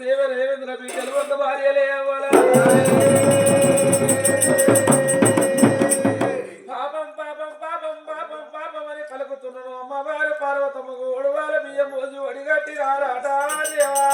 సేవ రేవేంద్ర బిడ్డలు ఒక భార్యలే అవ్వాలా? పాపం పాపం పాపం పాపం పాపం అని పార్వతమ్మ గోడవారు బియ్యం రోజు అడిగట్టి రారాట దేవా.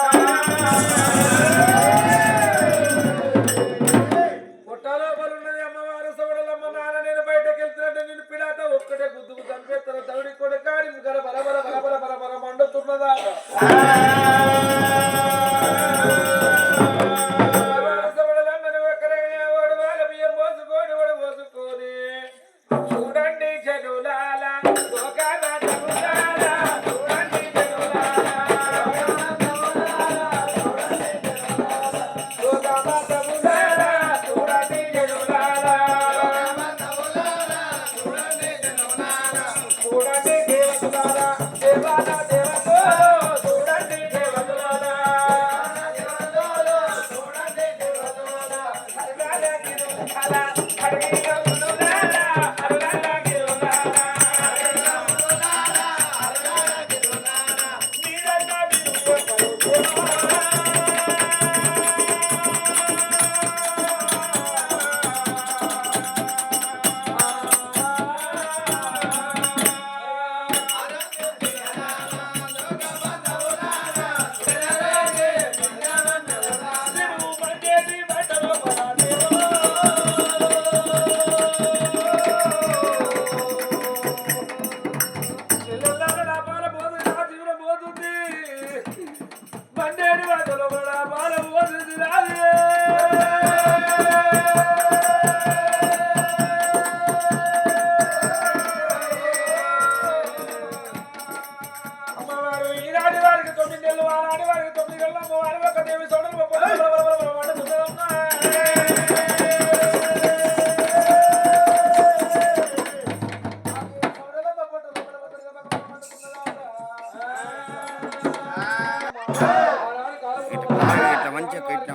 మంచిగా కట్టినా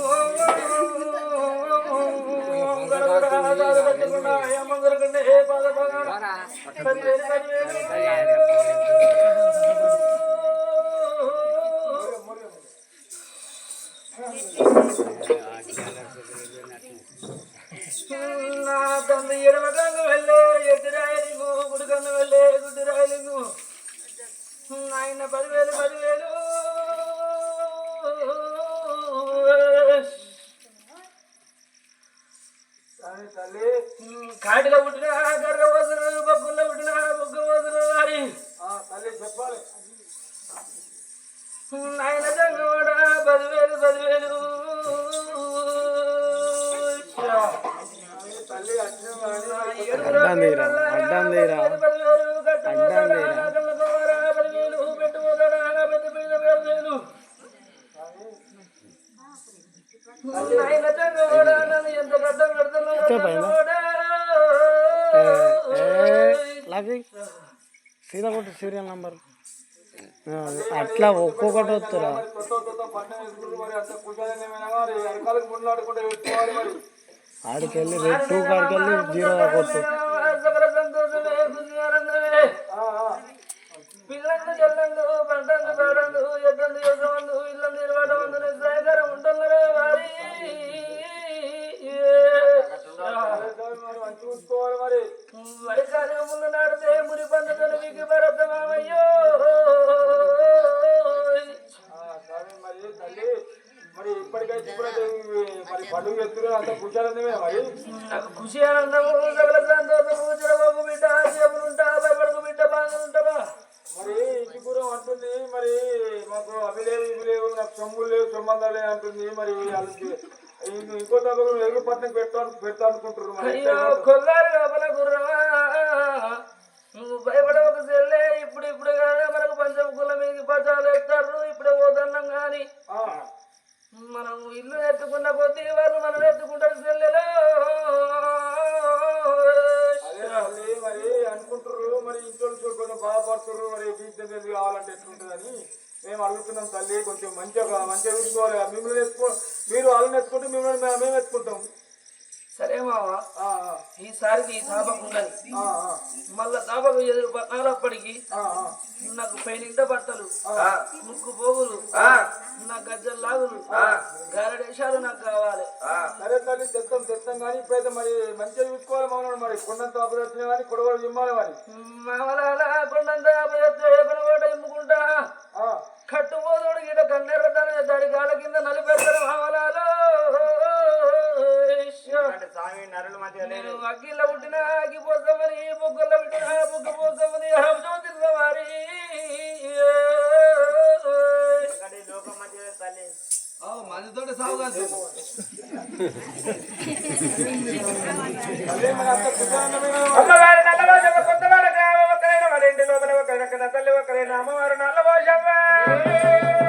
ఆయన జంగవాడ పదివేలు పదివేలు అడ్డం తీరా, అడ్డం తీరా. అడ్డం తీరా. సీదా కొట్టు సీరియల్ నంబర్ అట్లా ఒక్కొక్కటి వస్తురా ఆడికెళ్ళి రేపు టూ కాడికెళ్ళి జీరో కొట్టు పిల్లందు చెల్లందు పంటందు పేడందు ఎద్దందు యజమందు ఇల్లందు వారి ముందు నాడితే మురి పండుగ మీకు భరతమామయ్యో మరి ఇప్పటికైతే ఇప్పుడైతే పండుగ అంత కుశాలమే మరి బిడ్డ అంటుంది మరి మాకు అవి లేవు ఇవి లేవు నాకు సొమ్ములు లేవు సంబంధాలు లేవు అంటుంది మరి వాళ్ళకి ఇంకో- ఇంకో ఎగురు ఎరుగు పట్టణం పెట్టాను పెడతా అనుకుంటారు చూసుకోవాలి మిమ్మల్ని ఎత్తుకో మీరు వాళ్ళని ఎత్తుకుంటే మిమ్మల్ని మేము ఎత్తుకుంటాం. సరే మావా ఈసారికి ఈ ఆ, మళ్ళా ఆ, ఆ. నాకు పైనింట బట్టలు ముక్కు పోగులు. నా గజ్జల లాగులు. గారడేశాలు నాకు కావాలి. సరే తల్లి తెస్తాం తెస్తాం కానీ ఇప్పుడైతే మరి మంచిగా చూసుకోవాలి మనం మరి. కొండంత అభివృద్ధి కానీ కొడవలు ఇమ్మాలి మరి. మామలాల కొండంత కొనగోట ఇమ్ముకుంటా. ఆ, కట్టుపోదోడు గిట కన్నెర్ర తన దాడి కాళ్ళ కింద నలిపెడతారు మామలాలో. నేను అగ్గిలో పుట్టిన అగ్గి పోసమని బొగ్గల్లో పుట్టిన బొగ్గ పోసమని జ్యోతిర్ల వారి మందితోటి సాగు కాదు. అదే అమ్మవారు నల్ల మంట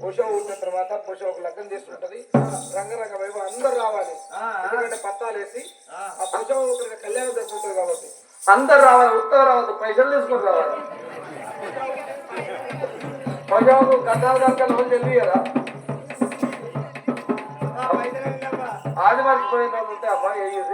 భుషం ఉంచిన తర్వాత భుషం ఒక లగ్గం చేస్తుంటది. రంగరంగ వైభవం అందరు రావాలి. ఎందుకంటే పత్తాలు వేసి ఆ. భుజం ఒకరికి కళ్యాణం జరుగుతుంది కాబట్టి. అందరు రావాలి ఉత్తరం రావద్దు పైసలు తీసుకొని రావాలి. భుజం గద్దాల దాకా లోన్ చెల్లి కదా ఆది మర్చిపోయిన ఉంటే అబ్బాయి అయ్యేది